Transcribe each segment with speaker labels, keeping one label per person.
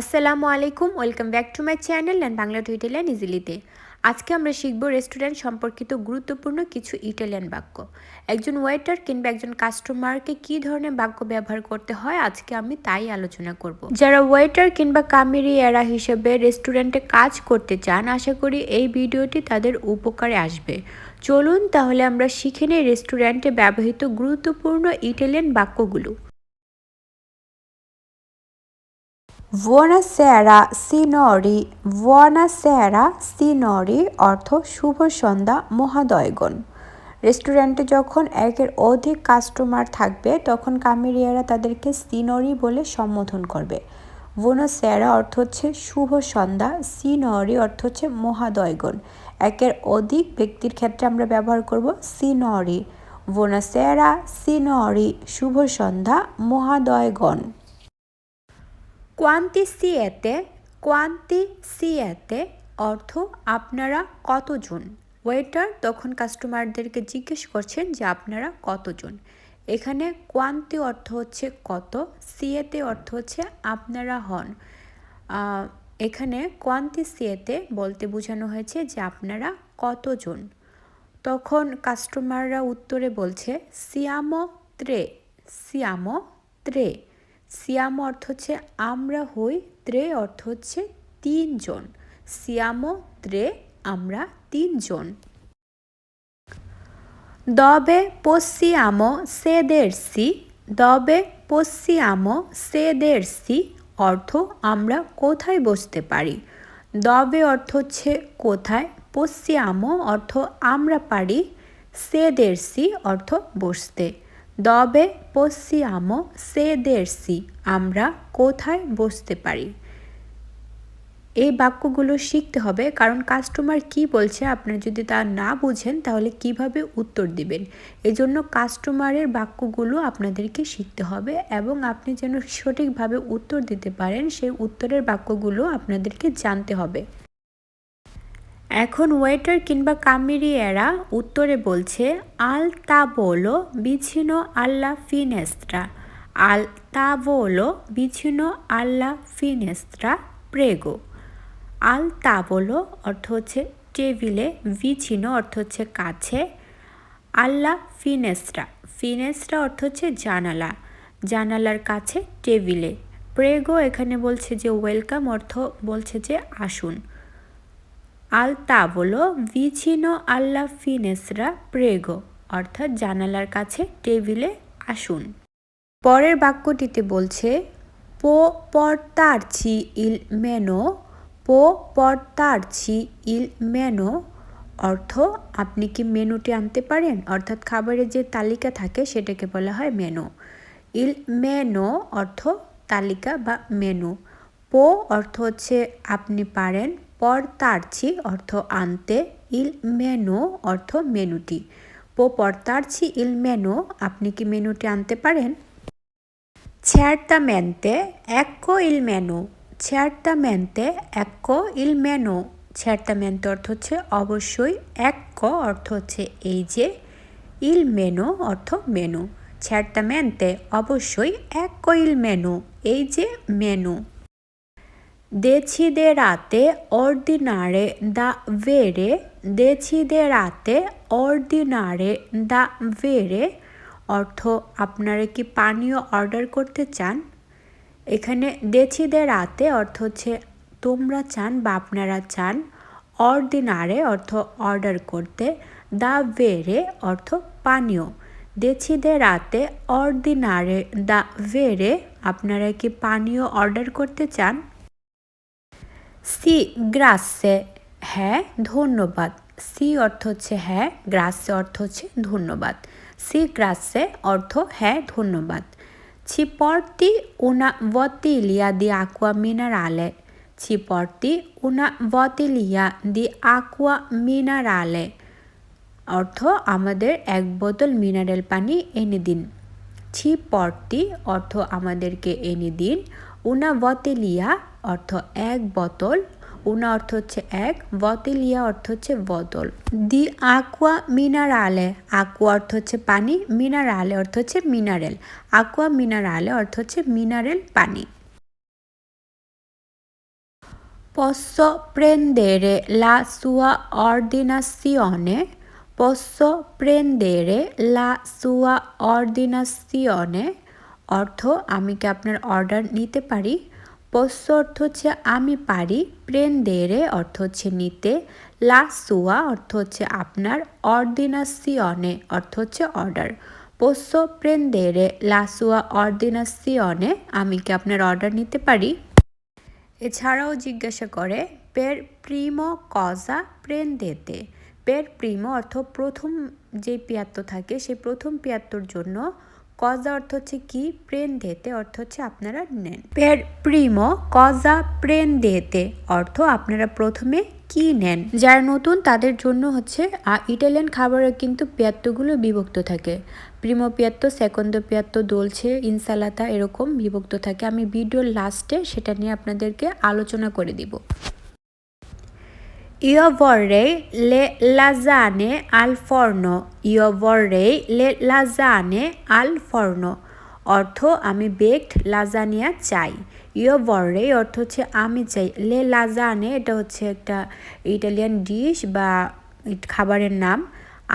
Speaker 1: আসসালামু আলাইকুম, welcome back to my channel and Bangla to Italian ইজিলিতে আজকে আমরা শিখব রেস্টুরেন্ট সম্পর্কিত গুরুত্বপূর্ণ কিছু ইটালিয়ান বাক্য। একজন ওয়েটার কিংবা একজন কাস্টমারকে কি ধরনের বাক্য ব্যবহার করতে হয় আজকে আমি তাই আলোচনা করব। যারা ওয়েটার কিংবা কামেরি এরা হিসেবে রেস্টুরেন্টে কাজ করতে চান, আশা করি এই ভিডিওটি তাদের উপকারে আসবে। চলুন তাহলে আমরা শিখে নিই রেস্টুরেন্টে ব্যবহৃত গুরুত্বপূর্ণ ইটালিয়ান বাক্যগুলো।
Speaker 2: Buonasera সিনরি Buonasera সিনরি অর্থ শুভ সন্ধ্যা, মহাদয়গণ। রেস্টুরেন্টে যখন একের অধিক কাস্টমার থাকবে, তখন কামেরিয়ারা তাদেরকে সিনরি বলে সম্বোধন করবে। সেরা অর্থ হচ্ছে শুভ সন্ধ্যা সিনরি অর্থ হচ্ছে মহাদয়গণ। একের অধিক ব্যক্তির ক্ষেত্রে আমরা ব্যবহার করব সিনরি সেরা সিনরি শুভ সন্ধ্যা, মহাদয়গণ।
Speaker 1: কোয়ান্তি সিয়েতে কোয়ান্তি সিয়েতে অর্থ আপনারা কতজন? ওয়েটার তখন কাস্টমারদেরকে জিজ্ঞেস করছেন যে আপনারা কতজন? এখানে কোয়ান্তি অর্থ হচ্ছে কত, সিয়েতে অর্থ হচ্ছে আপনারা হন। এখানে কোয়ান্তি সিয়েতে বলতে বোঝানো হয়েছে যে আপনারা কতজন? তখন কাস্টমাররা উত্তরে বলছে, সিয়ামো ত্রে সিয়ামো ত্রে। সিয়াম অর্থ হচ্ছে আমরা হই, ত্রে অর্থ হচ্ছে তিনজন। সিয়ামো ত্রে আমরা তিনজন। দবে পশ্চিয়ামো সেদেরসি দবে পশ্চিয়ামো সেদেরসি অর্থ আমরা কোথায় বসতে পারি? দবে অর্থ হচ্ছে কোথায় পশ্চিয়ামো অর্থ আমরা পারি। সেদেরসি অর্থ বসতে। দবে পশ্চিয়ামো সেদেরসি আমরা কোথায় বসতে পারি? এই বাক্যগুলো শিখতে হবে, কারণ কাস্টমার কি বলছে আপনারা যদি তা না বুঝেন, তাহলে কীভাবে উত্তর দিবেন? এজন্য কাস্টমারের বাক্যগুলো আপনাদেরকে শিখতে হবে এবং আপনি যেন সঠিকভাবে উত্তর দিতে পারেন, সেই উত্তরের বাক্যগুলো আপনাদেরকে জানতে হবে। এখন ওয়েটার কিংবা কামিরিয়েরা উত্তরে বলছে, আল তাবোলো বিছিনো আল্লা ফিনেস্ত্রা। আল তাবোলো বিছিনো আল্লা ফিনেস্ত্রা, প্রেগো। আল তাবোলো অর্থ হচ্ছে টেবিলে বিছিনো অর্থ হচ্ছে কাছে। আল্লা ফিনেস্ট্রা ফিনেস্ট্রা অর্থ হচ্ছে জানালা, জানালার কাছে টেবিলে। প্রেগো এখানে বলছে যে, ওয়েলকাম অর্থ বলছে যে, আসুন। আল তাবলো ভিচিনো আল্লা ফিনেসরা প্রেগো, অর্থাৎ জানালার কাছে টেবিলে আসুন। পরের বাক্যটিতে বলছে, পো পর্তারছি ইল মেনো, পো পর্তারছি ইল মেনো অর্থ আপনি কি মেনুটি আনতে পারেন? অর্থাৎ খাবারের যে তালিকা থাকে সেটাকে বলা হয় মেনু। ইল মেনো অর্থ তালিকা বা মেনু। পো অর্থ হচ্ছে আপনি পারেন পর্তারছি অর্থ আনতে, ইল মেনো অর্থ মেনুটি। পো পর্তারছি ইল মেনো, আপনি কি মেনুটি আনতে পারেন? মেনতে এক্কো ইল মেনো। মেনতে এক্কো ইল মেনো। মেনতে অর্থ হচ্ছে অবশ্যই এক ক অর্থ হচ্ছে এই যে, ইল মেনো অর্থ মেনু। মেনতে অবশ্যই, এক্কো ইল মেনু। এই যে, menu. Desiderate ordinare davvero Desiderate ordinare davvero অর্থ আপনারা কি পানীয় অর্ডার করতে চান? এখানে দেছিদেরাতে অর্থ হচ্ছে তোমরা চান বা আপনারা চান। অর্ডিনারে অর্থ অর্ডার করতে, দা ভেরে অর্থ পানীয়। দেছিদেরাতে অর্ডিনারে দা ভেরে, আপনারা কি পানীয় অর্ডার করতে চান? সি গ্রাসে হ্যাঁ ধন্যবাদ। সি অর্থ হচ্ছে হ্যাঁ গ্রাসে অর্থ হচ্ছে ধন্যবাদ। সি গ্রাসে অর্থ হ্যাঁ ধন্যবাদ। ছিপর্তি উনা বতিলিয়া দি আকুয়া মিনার মিনারালে। ছিপর্তি উনা বতিলিয়া দি আকুয়া মিনারালে। অর্থ আমাদের এক বোতল মিনারেল পানি এনে দিন। ছিপর্তি অর্থ আমাদেরকে এনে দিন। উনা বতেলিয়া অর্থ এক বোতল, উনা অর্থ হচ্ছে এক বতেলিয়া অর্থ হচ্ছে বোতল দি আকুয়া মিনারালে, আকুয়া অর্থ হচ্ছে পানি, মিনারালে অর্থ হচ্ছে মিনারেল, আকুয়া মিনারালে অর্থ হচ্ছে মিনারেল পানি Posso prendere la sua ordinazione? Posso prendere la sua ordinazione? অর্থ আমি কি আপনার অর্ডার নিতে পারি? পোস্য অর্থ হচ্ছে আমি পারি। প্রেন্দেরে অর্থ হচ্ছে নিতে। লা সুয়া অর্থ হচ্ছে আপনার। অর্ডিনাসিয়নে অর্থ হচ্ছে অর্ডার পোস্য প্রেন্দেরে লা সুয়া অর্ডিনাসিয়নে আমি কি আপনার অর্ডার নিতে পারি? এছাড়াও জিজ্ঞাসা করে, পের প্রিমো কজা প্রেন দেতে? পের প্রিমো অর্থ প্রথম যে পিয়াত্ত থাকে, সেই প্রথম পিয়াত্তর জন্য কজা অর্থ হচ্ছে কি? প্রেন দেতে অর্থ হচ্ছে আপনারা নেন। পের প্রিমো, কজা প্রেন দেতে অর্থ আপনারা প্রথমে কি নেন? যারা নতুন, তাদের জন্য হচ্ছে ইটালিয়ান খাবারের কিন্তু পেয়াত্তগুলো বিভক্ত থাকে। প্রিমো পিয়াত্তো, সেকন্দ পিয়াত্তো, দোলছে, ইনসালাতা এরকম বিভক্ত থাকে। আমি ভিডিওর লাস্টে সেটা নিয়ে আপনাদেরকে আলোচনা করে দিব। Io vorrei le lasagne al forno. Io vorrei le lasagne al forno. অর্থ আমি বেকড লাজানিয়া চাই। ইও বর্রে অর্থ হচ্ছে আমি চাই। লে লাজানে এটা হচ্ছে একটা ইটালিয়ান ডিশ বা খাবারের নাম।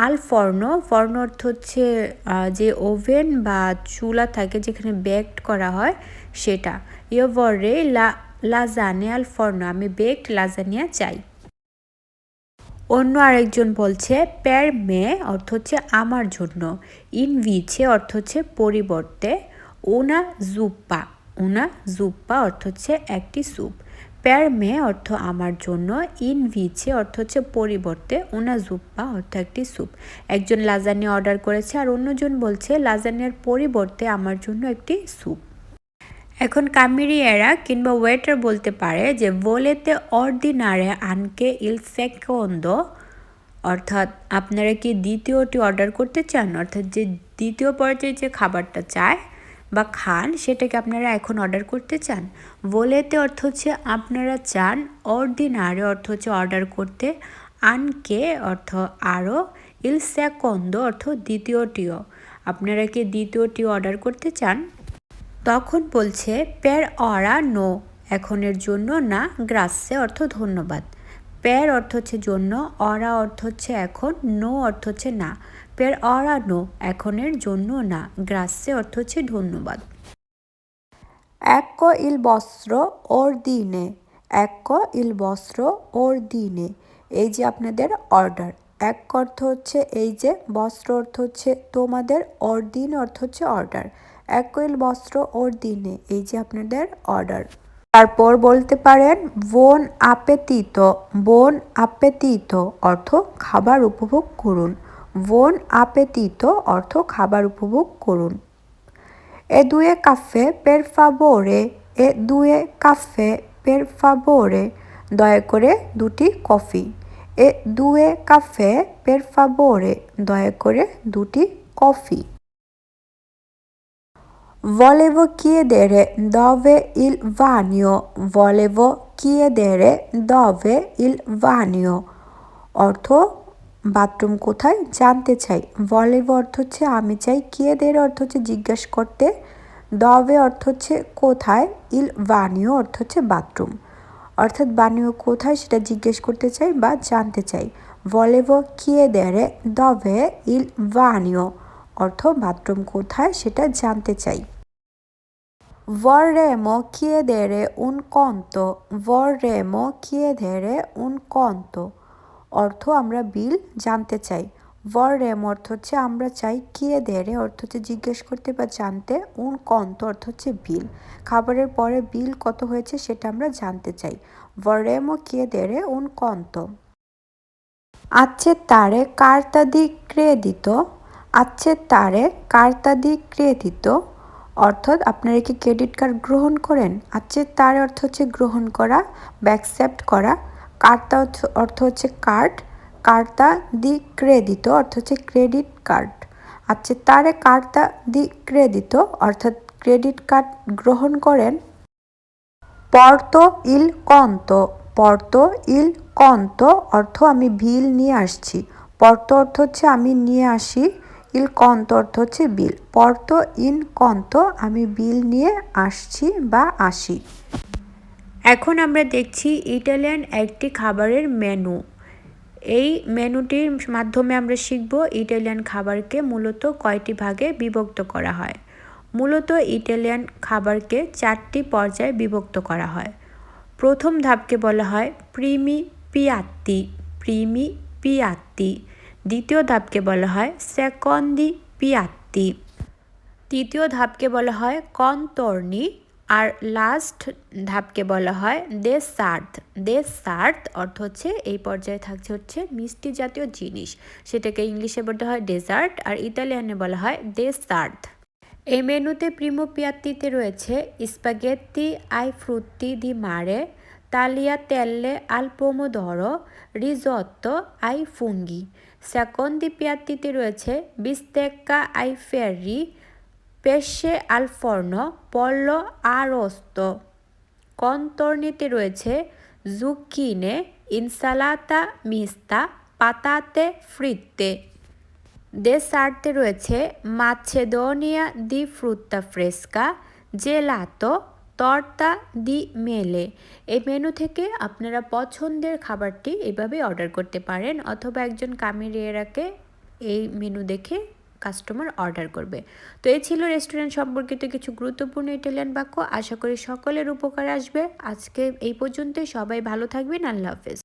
Speaker 1: আল ফর্নো ফর্নো অর্থ হচ্ছে যে ওভেন বা চুলা থাকে যেখানে বেকড করা হয় সেটা। ইও বর্রে লা লাজানে আল ফর্নো আমি বেকড লাজানিয়া চাই। অন্য আরেকজন বলছে, প্যার মে অর্থ হচ্ছে আমার জন্য ইনভিছে অর্থ হচ্ছে পরিবর্তে ওনা জুপ্পা ওনা জুপ্পা অর্থ হচ্ছে একটি স্যুপ প্যার মে অর্থ আমার জন্য ইনভিছে অর্থ হচ্ছে পরিবর্তে ওনা জুপ্পা অর্থ একটি স্যুপ একজন লাজানি অর্ডার করেছে আর অন্যজন বলছে, লাজানিয়ার পরিবর্তে আমার জন্য একটি স্যুপ এখন কামিরিয়েরা কিংবা ওয়েটার বলতে পারে যে ভোলেতে অর্ডিনারে আনকে ইল সেকন্দ, অর্থাৎ আপনারা কি দ্বিতীয়টি অর্ডার করতে চান? অর্থাৎ যে দ্বিতীয় পর্যায়ে যে খাবারটা চায় বা খান, সেটাকে আপনারা এখন অর্ডার করতে চান? ভোলেতে অর্থ হচ্ছে আপনারা চান, অর্ডিনারে অর্থ হচ্ছে অর্ডার করতে আনকে, অর্থ আরও ইল সেকন্দ, অর্থ দ্বিতীয়টিও। আপনারা কি দ্বিতীয়টি অর্ডার করতে চান? তখন বলছে, প্যার অরা নো, এখনের জন্য না গ্রাসে অর্থ ধন্যবাদ। পের অর্থ হচ্ছে জন্য, অরা অর্থ হচ্ছে এখন, নো অর্থ হচ্ছে না। পের অরা নো, এখনের জন্য না গ্রাসে অর্থ হচ্ছে ধন্যবাদ।
Speaker 2: এক ইল বস্ত্র ওর দিনে, এক ইল বস্ত্র ওর দিনে, এই যে আপনাদের অর্ডার। এক অর্থ হচ্ছে এই যে, বস্ত্র অর্থ হচ্ছে তোমাদের, অর দিন অর্থ হচ্ছে অর্ডার। একইল বস্ত্র ওর দিনে, এই যে আপনাদের অর্ডার তারপর বলতে পারেন, বোন আপেতিত বোন আপেতিত, অর্থ খাবার উপভোগ করুন। বোন আপেতিত, অর্থ খাবার উপভোগ করুন। এ দুয়ে কাফে পের ফাবোরে, এ দুয়ে কাফে পের ফাবোরে, দয়া করে দুটি কফি। এ দুয়ে কাফে পের ফাবোরে, দয়া করে দুটি coffee. Volevo chiedere dove il vagno. Volevo chiedere dove il vagno. অর্থ বাথরুম কোথায়? জানতে চাই। ভলেভ অর্থ হচ্ছে, আমি চাই কিয়েদের অর্থ হচ্ছে জিজ্ঞাসা করতে। দবে অর্থ হচ্ছে কোথায়? ইল বানিও অর্থ হচ্ছে বাথরুম। অর্থাৎ বানিও কোথায় সেটা জিজ্ঞেস করতে চাই বা জানতে চাই। ভলেভ কিয়েদেরে দবে ইল বানিও অর্থ বাথরুম কোথায় সেটা জানতে চাই। Vorremmo chiedere un conto. Vorremmo chiedere un conto. অর্থ আমরা বিল জানতে চাই ভররেম অর্থ হচ্ছে আমরা চাই কিয়েদেরে অর্থ হচ্ছে জিজ্ঞেস করতে বা জানতে উন কন্ত অর্থ হচ্ছে বিল খাবারের পরে বিল কত হয়েছে সেটা আমরা জানতে চাই ভররেমো কিয়েদেরে উন কন্ত accettare carta di credito. Accettare carta di credito. অর্থাৎ আপনারা কি ক্রেডিট কার্ড গ্রহণ করেন? আচ্ছা তার অর্থ হচ্ছে গ্রহণ করা ব্যাকসেপ্ট করা। কার্তা অর্থ হচ্ছে কার্ড। কার্তা দি ক্রেডিত, অর্থ হচ্ছে ক্রেডিট কার্ড। আচ্ছা তারে কার্তা দি ক্রেডিত, অর্থাৎ ক্রেডিট কার্ড গ্রহণ করেন? পর্ত ইল কন্ত, পর্ত ইল কন্ত অর্থ আমি বিল নিয়ে আসছি। পর্ত অর্থ হচ্ছে আমি নিয়ে আসি। ইল কন্ত অর্থ হচ্ছে বিল। পর্ত ইন কন্ত, আমি বিল নিয়ে আসছি বা আসি।
Speaker 1: এখন আমরা দেখছি ইটালিয়ান একটি খাবারের মেনু। এই মেনুটির মাধ্যমে আমরা শিখব ইটালিয়ান খাবারকে মূলত কয়টি ভাগে বিভক্ত করা হয়। মূলত ইটালিয়ান খাবারকে চারটি পর্যায়ে বিভক্ত করা হয়। প্রথম ধাপকে বলা হয় প্রিমি পিয়াত্তি। প্রিমি পিয়াত্তি। দ্বিতীয় ধাপকে বলা হয় সেকন্দি পিয়াত্তি তৃতীয় ধাপকে বলা হয় কনতর্নি আর লাস্ট ধাপকে বলা হয় দেসার্থ দেসার্থ অর্থ হচ্ছে এই পর্যায়ে থাকছে হচ্ছে মিষ্টি জাতীয় জিনিস। সেটাকে ইংলিশে বলতে হয় ডেজার্ট আর ইতালিয়ানে বলা হয় দেসার্থ এই মেনুতে প্রিমো পিয়াত্তিতে রয়েছে স্পাগেত্তি আই ফ্রুত্তি দি মারে তেল্লে আল পোমোদরো রিজত্তো আই ফুঙ্গি সেকন্দি পিয়াত্তিতে রয়েছে বিস্তেক্কা আই ফেরি পেশে আল ফর্নো পল্লো আরোস্তো কনতর্নিতে রয়েছে জুকিনে ইনসালাতা মিস্তা পাতাতে ফ্রিত্তে ডেসার্টে রয়েছে মাছেদোনিয়া দি ফ্রুত্তা ফ্রেস্কা জেলাতো তর্তা দি মেলে। এই মেনু থেকে আপনারা পছন্দের খাবারটি এভাবে অর্ডার করতে পারেন অথবা একজন কামিরিয়েরাকে এই মেনু দেখে কাস্টমার অর্ডার করবে। তো এই ছিল রেস্টুরেন্ট সম্পর্কিত কিছু গুরুত্বপূর্ণ ইটালিয়ান বাক্য। আশা করি সকলের উপকার আসবে। আজকে এই পর্যন্তই। সবাই ভালো থাকবেন। আল্লাহ হাফেজ।